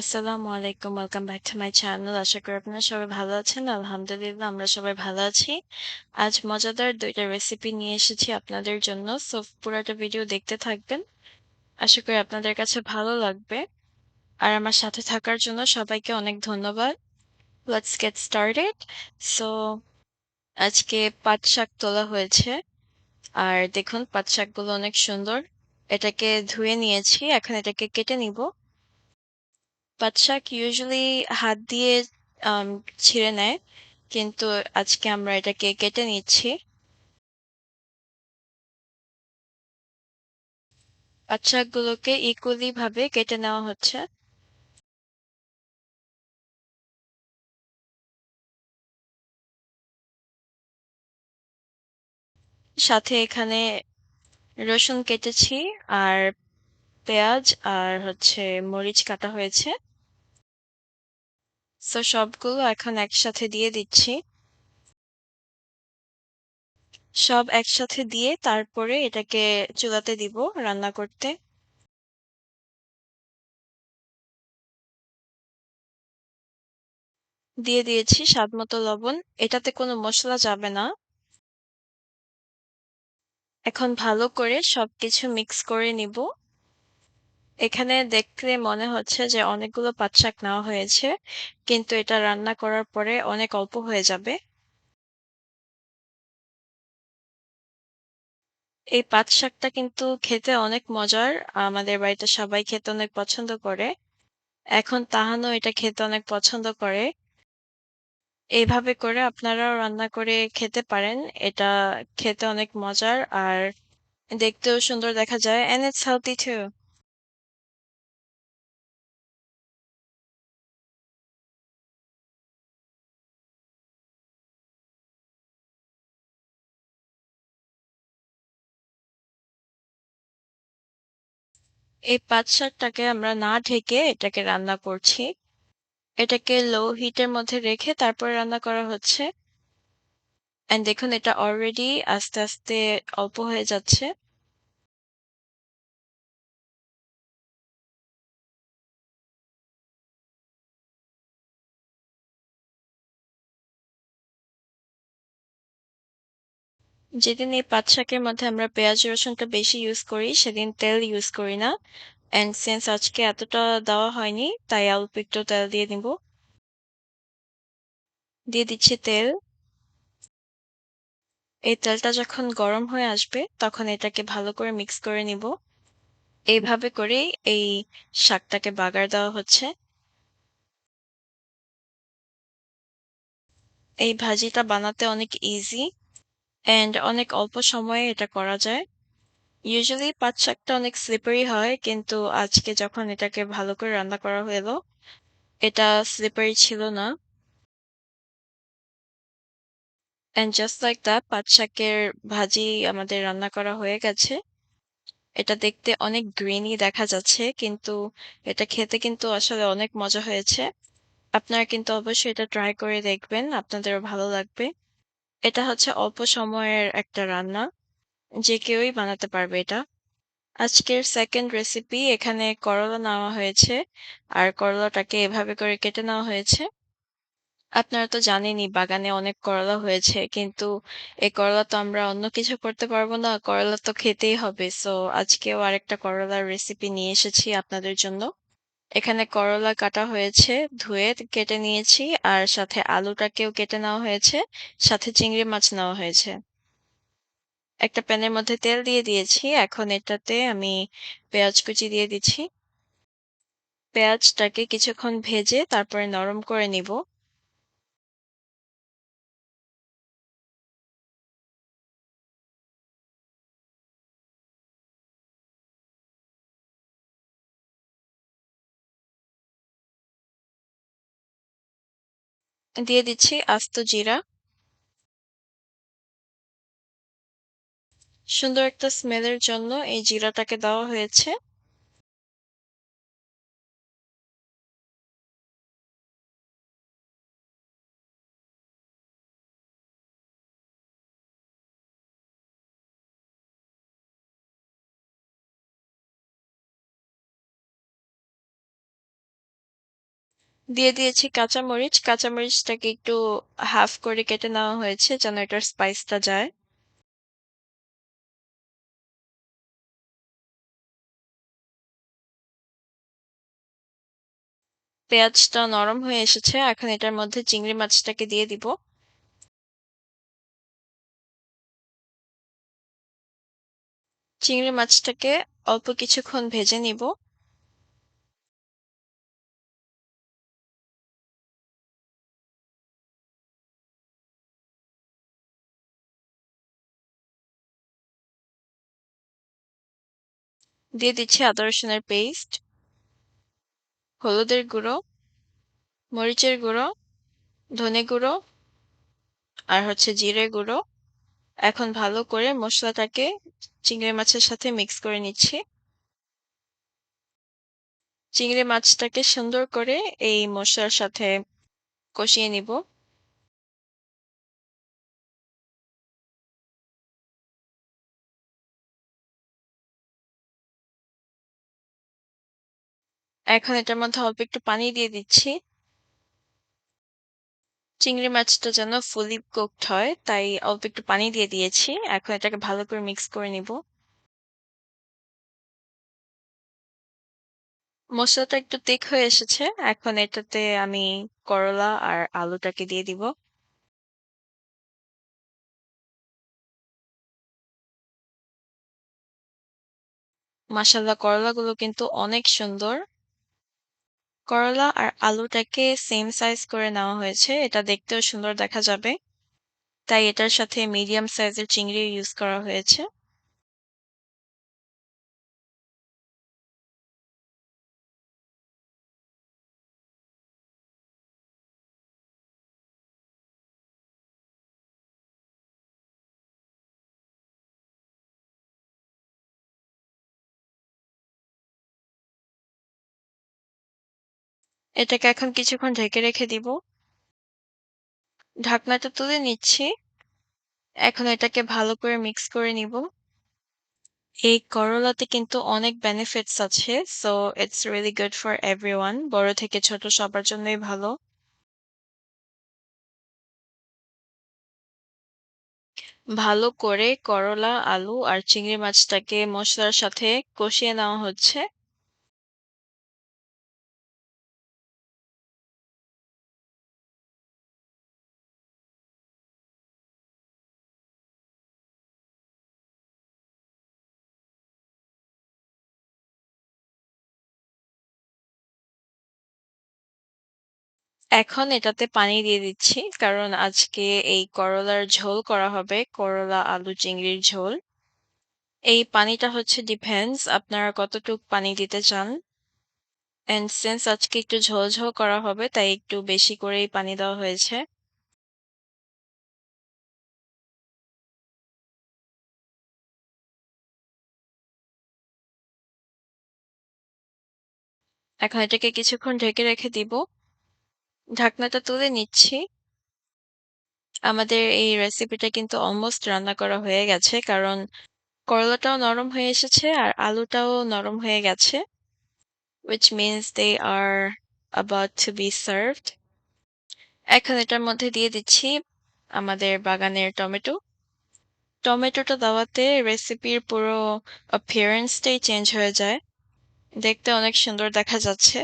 আসসালামু আলাইকুম। Welcome back to my channel. আশা করি আপনারা সবাই ভালো আছেন। আলহামদুলিল্লাহ, আমরা সবাই ভালো আছি। আজ মজাদার দুইটা রেসিপি নিয়ে এসেছি আপনাদের জন্য। সো পুরোটা ভিডিও দেখতে থাকবেন। আশা করি আপনাদের কাছে ভালো লাগবে। আর আমার সাথে থাকার জন্য সবাইকে অনেক ধন্যবাদ। Let's get started. সো আজকে পাট শাক তোলা হয়েছে। আর দেখুন, পাট শাকগুলো অনেক সুন্দর। এটাকে ধুয়ে নিয়েছি। এখন এটাকে কেটে নিব। পাট শাক ইউজুয়ালি হাত দিয়ে ছিঁড়ে নেয়। কিন্তু আজকে আমরা এটাকে কেটে নিচ্ছি। পাট শাকগুলোকে ইকুয়ালি ভাবে কেটে নেওয়া হচ্ছে। সাথে এখানে রসুন কেটেছি, আর পেঁয়াজ, আর হচ্ছে মরিচ কাটা হয়েছে। সো সবগুলো এখন একসাথে দিয়ে দিচ্ছি। সব একসাথে দিয়ে তারপরে এটাকে চুলাতে দিব রান্না করতে। দিয়ে দিয়েছি স্বাদ মতো লবণ। এটাতে কোনো মশলা যাবে না। এখন ভালো করে সবকিছু মিক্স করে নিব। এখানে দেখলে মনে হচ্ছে যে অনেকগুলো পাট শাক নেওয়া হয়েছে। কিন্তু এটা রান্না করার পরে অনেক অল্প হয়ে যাবে। এই পাট শাকটা কিন্তু খেতে অনেক মজার। আমাদের বাড়িতে সবাই খেতে অনেক পছন্দ করে। এখন তাহানও এটা খেতে অনেক পছন্দ করে। এইভাবে করে আপনারাও রান্না করে খেতে পারেন। এটা খেতে অনেক মজার আর দেখতেও সুন্দর দেখা যায়, and it's healthy too. এই পাট আমরা না ঢেকে এটাকে রান্না করছি। এটাকে লো হিটের মধ্যে রেখে তারপরে রান্না করা হচ্ছে। অ্যান্ড দেখুন এটা অলরেডি আস্তে, আস্তে অল্প হয়ে যাচ্ছে। যেদিন এই পাট শাকের মধ্যে আমরা পেঁয়াজ রসুনটা বেশি ইউজ করি, সেদিন তেল ইউজ করি না। অ্যান্ড সিন্স আজকে এতটা দেওয়া হয়নি, তাই অল্প একটু তেল দিয়ে নিব। দিয়ে দিচ্ছি তেল। এই তেলটা যখন গরম হয়ে আসবে, তখন এটাকে ভালো করে মিক্স করে নিব। এইভাবে করেই এই শাকটাকে বাগার দেওয়া হচ্ছে। এই ভাজিটা বানাতে অনেক ইজি অ্যান্ড অনেক অল্প সময়ে এটা করা যায়। ইউজুয়ালি পাট শাকটা অনেক স্লিপারি হয়, কিন্তু আজকে যখন এটাকে ভালো করে রান্না করা হলো, এটা স্লিপারি ছিল না। অ্যান্ড জাস্ট লাইক দ্যাট পাট শাকের ভাজি আমাদের রান্না করা হয়ে গেছে। এটা দেখতে অনেক গ্রিনি দেখা যাচ্ছে, কিন্তু এটা খেতে কিন্তু আসলে অনেক মজা হয়েছে। আপনারা কিন্তু অবশ্যই এটা ট্রাই করে দেখবেন। আপনাদেরও ভালো লাগবে। এটা হচ্ছে অল্প সময়ের একটা রান্না। যে কেউই বানাতে পারবে এটা। আজকের সেকেন্ড রেসিপি এখানে করলা নেওয়া হয়েছে। আর করলাটাকে এভাবে করে কেটে নেওয়া হয়েছে। আপনারা তো জানেনই, বাগানে অনেক করলা হয়েছে, কিন্তু এই করলা তো আমরা অন্য কিছু করতে পারব না। করলা তো খেতেই হবে। সো আজকেও আরেকটা করলার রেসিপি নিয়ে এসেছি আপনাদের জন্য। এখানে করলা কাটা হয়েছে, ধুয়ে কেটে নিয়েছি আর সাথে আলুটাকেও কেটে নেওয়া হয়েছে, সাথে চিংড়ি মাছ নেওয়া হয়েছে। একটা প্যানের মধ্যে তেল দিয়ে দিয়েছি। এখন এটাতে আমি পেঁয়াজ কুচি দিয়ে দিচ্ছি। পেঁয়াজটাকে কিছুক্ষণ ভেজে তারপরে নরম করে নিব। দিয়ে দিচ্ছি আস্ত জিরা। সুন্দর একটা স্মেলের জন্য এই জিরাটাকে দেওয়া হয়েছে। দিয়ে দিয়েছি কাঁচামরিচ। কাঁচামরিচটাকে একটু হাফ করে কেটে নেওয়া হয়েছে যেন এটার স্পাইসটা যায়। পেঁয়াজটা নরম হয়ে এসেছে। এখন এটার মধ্যে চিংড়ি মাছটাকে দিয়ে দিব। চিংড়ি মাছটাকে অল্প কিছুক্ষণ ভেজে নিব। দিয়ে দিচ্ছি আদা রসুনের পেস্ট। হলুদের গুঁড়ো, মরিচের গুঁড়ো, ধনে গুঁড়ো আর হচ্ছে জিরে গুঁড়ো। এখন ভালো করে মশলাটাকে চিংড়ি মাছের সাথে মিক্স করে নিচ্ছি। চিংড়ি মাছটাকে সুন্দর করে এই মশলার সাথে কষিয়ে নিব। এখন এটার মধ্যে অল্প একটু পানি দিয়ে দিচ্ছি। চিংড়ি মাছটা যেন ফুলি কুকড হয়, তাই অল্প একটু পানি দিয়ে দিয়েছি। এখন এটাকে ভালো করে মিক্স করে নিব। মশলাটা একটু thick হয়ে এসেছে। এখন এটাতে আমি করলা আর আলুটাকে দিয়ে দিব। মাশাআল্লাহ, করলাগুলো কিন্তু অনেক সুন্দর। করলা আর আলুটাকে সেম সাইজ করে নেওয়া হয়েছে। এটা দেখতেও সুন্দর দেখা যাবে। তাই এটার সাথে মিডিয়াম সাইজের চিংড়ি ইউজ করা হয়েছে। এটাকে এখন কিছুক্ষণ ঢেকে রেখে দিব। ঢাকনাটা তুলে নিচ্ছি। এখন এটাকে ভালো করে মিক্স করে নিব। এই করলাতে কিন্তু অনেক বেনিফিটস আছে। So it's really good for everyone. বড় থেকে ছোট সবার জন্যই ভালো। ভালো করে করলা, আলু আর চিংড়ি মাছটাকে মশলার সাথে কষিয়ে নেওয়া হচ্ছে। এখন এটাতে পানি দিয়ে দিচ্ছি। কারণ আজকে এই করলার ঝোল করা হবে। করলা, আলু, চিংড়ির ঝোল। এই পানিটা হচ্ছে ডিপেন্ডস আপনারা কতটুক পানি দিতে চান। অ্যান্ড সিন্স আজকে একটু ঝোল, ঝোল করা হবে তাই একটু বেশি করেই পানি দেওয়া হয়েছে। এখন এটাকে কিছুক্ষণ ঢেকে রেখে দিব। ঢাকনাটা তুলে নিচ্ছি। আমাদের এই রেসিপিটা কিন্তু অলমোস্ট রান্না করা হয়ে গেছে। কারণ করলাটাও নরম হয়ে এসেছে আর আলুটাও নরম হয়ে গেছে। which means they are about to be served. এখন এটার মধ্যে দিয়ে দিচ্ছি আমাদের বাগানের টমেটো। টমেটোটা দেওয়াতে রেসিপির পুরো appearance টাই চেঞ্জ হয়ে যায়। দেখতে অনেক সুন্দর দেখা যাচ্ছে।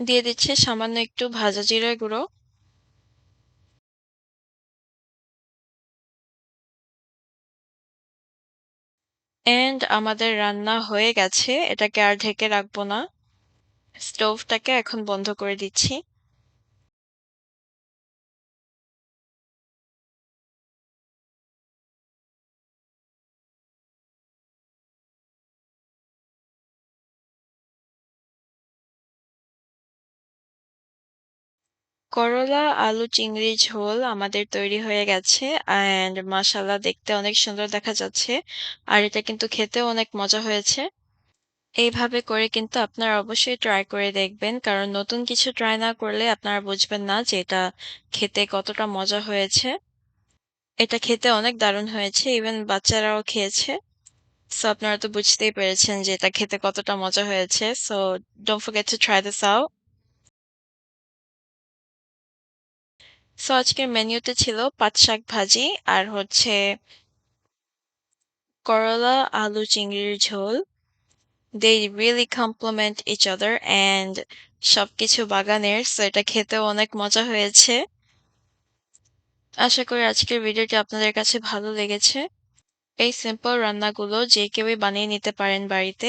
দিয়ে দিচ্ছি সামান্য একটু ভাজা জিরে গুঁড়ো। এন্ড আমাদের রান্না হয়ে গেছে। এটাকে আর ঢেকে রাখব না। স্টোভটাকে এখন বন্ধ করে দিচ্ছি। করলা, আলু, চিংড়ি ঝোল আমাদের তৈরি হয়ে গেছে অ্যান্ড মাশাআল্লাহ দেখতে অনেক সুন্দর দেখা যাচ্ছে। আর এটা কিন্তু খেতেও অনেক মজা হয়েছে। এইভাবে করে কিন্তু আপনারা অবশ্যই ট্রাই করে দেখবেন। কারণ নতুন কিছু ট্রাই না করলে আপনারা বুঝবেন না যে এটা খেতে কতটা মজা হয়েছে। এটা খেতে অনেক দারুণ হয়েছে। ইভেন বাচ্চারাও খেয়েছে। সো আপনারা তো বুঝতেই পেরেছেন যে এটা খেতে কতটা মজা হয়েছে। So don't forget to try this out. So আজকের মেনুতে ছিল পাট শাক ভাজি আর হচ্ছে করলা, আলু, চিংড়ির ঝোল। They really complement each other and সবকিছু বাগানের সো এটা খেতেও অনেক মজা হয়েছে। আশা করি আজকের ভিডিওটি আপনাদের কাছে ভালো লেগেছে। এই সিম্পল রান্নাগুলো যে কেউই বানিয়ে নিতে পারেন বাড়িতে।